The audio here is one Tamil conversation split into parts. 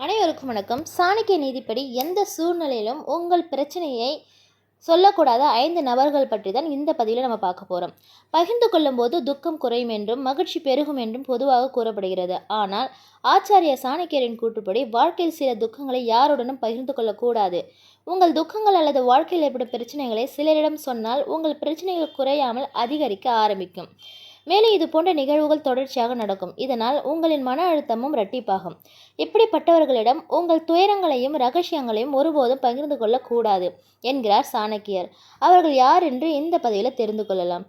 அனைவருக்கும் வணக்கம். சாணக்கிய நீதிப்படி எந்த சூழ்நிலையிலும் உங்கள் பிரச்சனையை சொல்லக்கூடாத ஐந்து நபர்கள் பற்றி தான் இந்த பதிவில் நம்ம பார்க்க போகிறோம் பகிர்ந்து கொள்ளும்போது துக்கம் குறையும் என்றும் மகிழ்ச்சி பெருகும் என்றும் பொதுவாக கூறப்படுகிறது. ஆனால் ஆச்சாரிய சாணக்கியரின் கூற்றுப்படி வாழ்க்கையில் சில துக்கங்களை யாருடனும் பகிர்ந்து கொள்ளக்கூடாது. உங்கள் துக்கங்கள் அல்லது வாழ்க்கையில் ஏற்படும் பிரச்சனைகளை சிலரிடம் சொன்னால் உங்கள் பிரச்சனைகள் குறையாமல் அதிகரிக்க ஆரம்பிக்கும். மேலும் இது போன்ற நிகழ்வுகள் தொடர்ச்சியாக நடக்கும். இதனால் உங்களின் மன அழுத்தமும் இரட்டிப்பாகும். இப்படிப்பட்டவர்களிடம் உங்கள் துயரங்களையும் ரகசியங்களையும் ஒருபோதும் பகிர்ந்து கொள்ளக்கூடாது என்கிறார் சாணக்கியர். அவர்கள் யார் என்று இந்த பதிவில் தெரிந்து கொள்ளலாம்.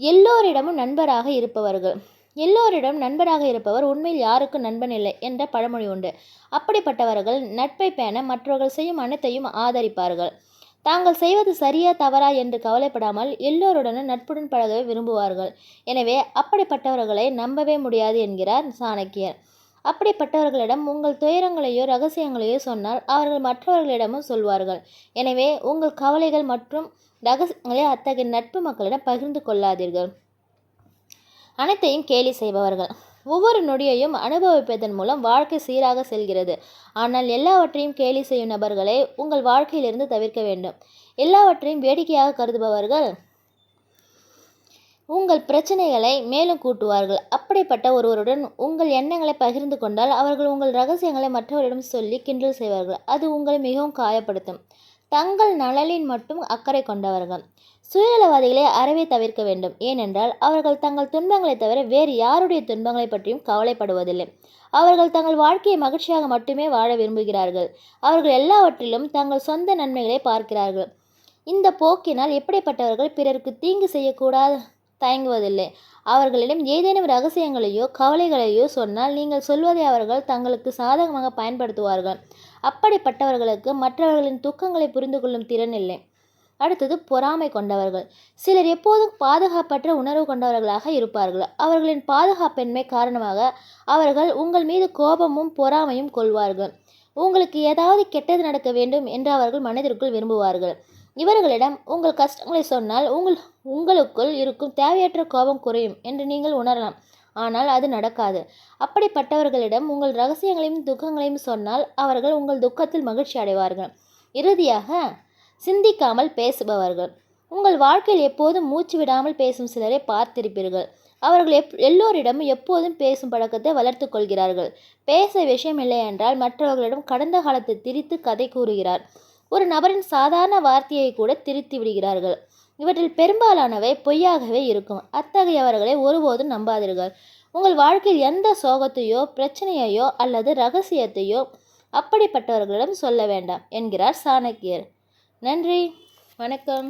எல்லோரிடமும் நண்பராக இருப்பவர்கள். எல்லோரிடம் நண்பராக இருப்பவர் உண்மையில் யாருக்கும் நண்பன் இல்லை என்ற பழமொழி உண்டு. அப்படிப்பட்டவர்கள் நட்பை பேண மற்றவர்கள் செய்யும் அனைத்தையும் ஆதரிப்பார்கள். தாங்கள் செய்வது சரியா தவறா என்று கவலைப்படாமல் எல்லோருடனும் நட்புடன் பழகவே விரும்புவார்கள். எனவே அப்படிப்பட்டவர்களை நம்பவே முடியாது என்கிறார் சாணக்கியர். அப்படிப்பட்டவர்களிடம் உங்கள் துயரங்களையோ ரகசியங்களையோ சொன்னால் அவர்கள் மற்றவர்களிடமும் சொல்வார்கள். எனவே உங்கள் கவலைகள் மற்றும் ரகசியங்களை அத்தகைய நட்பு மக்களிடம் பகிர்ந்து கொள்ளாதீர்கள். அனைத்தையும் கேலி செய்பவர்கள். ஒவ்வொரு நொடியையும் அனுபவிப்பதன் மூலம் வாழ்க்கை சீராக செல்கிறது. ஆனால் எல்லாவற்றையும் கேலி செய்யும் நபர்களை உங்கள் வாழ்க்கையிலிருந்து தவிர்க்க வேண்டும். எல்லாவற்றையும் வேடிக்கையாக கருதுபவர்கள் உங்கள் பிரச்சனைகளை மேலும் கூட்டுவார்கள். அப்படிப்பட்ட ஒருவருடன் உங்கள் எண்ணங்களை பகிர்ந்து கொண்டால் அவர்கள் உங்கள் ரகசியங்களை மற்றவரிடம் சொல்லி கிண்டல் செய்வார்கள். அது உங்களை மிகவும் காயப்படுத்தும். தங்கள் நலனில் மட்டும் அக்கறை கொண்டவர்கள். சுயநலவாதிகளை அறவே தவிர்க்க வேண்டும். ஏனென்றால் அவர்கள் தங்கள் துன்பங்களை தவிர வேறு யாருடைய துன்பங்களை பற்றியும் கவலைப்படுவதில்லை. அவர்கள் தங்கள் வாழ்க்கையை மகிழ்ச்சியாக மட்டுமே வாழ விரும்புகிறார்கள். அவர்கள் எல்லாவற்றிலும் தங்கள் சொந்த நன்மைகளை பார்க்கிறார்கள். இந்த போக்கினால் எப்படிப்பட்டவர்கள் பிறருக்கு தீங்கு செய்யக்கூடாது தயங்குவதில்லை. அவர்களிடம் ஏதேனும் ரகசியங்களையோ கவலைகளையோ சொன்னால் நீங்கள் சொல்வதை அவர்கள் தங்களுக்கு சாதகமாக பயன்படுத்துவார்கள். அப்படிப்பட்டவர்களுக்கு மற்றவர்களின் துக்கங்களை புரிந்து கொள்ளும் திறன் இல்லை. அடுத்தது பொறாமை கொண்டவர்கள். சிலர் எப்போதும் பாதுகாப்பற்ற உணர்வு கொண்டவர்களாக இருப்பார்கள். அவர்களின் பாதுகாப்பின்மை காரணமாக அவர்கள் உங்கள் மீது கோபமும் பொறாமையும் கொள்வார்கள். உங்களுக்கு ஏதாவது கெட்டது நடக்க வேண்டும் என்று அவர்கள் மனதிற்குள் விரும்புவார்கள். இவர்களிடம் உங்கள் கஷ்டங்களை சொன்னால் உங்கள் உங்களுக்குள் இருக்கும் தேவையற்ற கோபம் குறையும் என்று நீங்கள் உணரலாம். ஆனால் அது நடக்காது. அப்படிப்பட்டவர்களிடம் உங்கள் ரகசியங்களையும் துக்கங்களையும் சொன்னால் அவர்கள் உங்கள் துக்கத்தில் மகிழ்ச்சி அடைவார்கள். இறுதியாக சிந்திக்காமல் பேசுபவர்கள். உங்கள் வாழ்க்கையில் எப்போதும் மூச்சு விடாமல் பேசும் சிலரை பார்த்திருப்பீர்கள். அவர்கள் எப் எல்லோரிடமும் எப்போதும் பேசும் பழக்கத்தை வளர்த்து கொள்கிறார்கள். பேச விஷயம் இல்லை என்றால் மற்றவர்களிடம் கடந்த காலத்தை திரித்து கதை கூறுகிறார். ஒரு நபரின் சாதாரண வார்த்தையை கூட திருத்தி விடுகிறார்கள். இவற்றில் பெரும்பாலானவை பொய்யாகவே இருக்கும். அத்தகையவர்களை ஒருபோதும் நம்பாதீர்கள். உங்கள் வாழ்க்கையில் எந்த சோகத்தையோ பிரச்சனையையோ அல்லது ரகசியத்தையோ அப்படிப்பட்டவர்களிடம் சொல்ல வேண்டாம் என்கிறார் சாணக்கியர். நன்றி. வணக்கம்.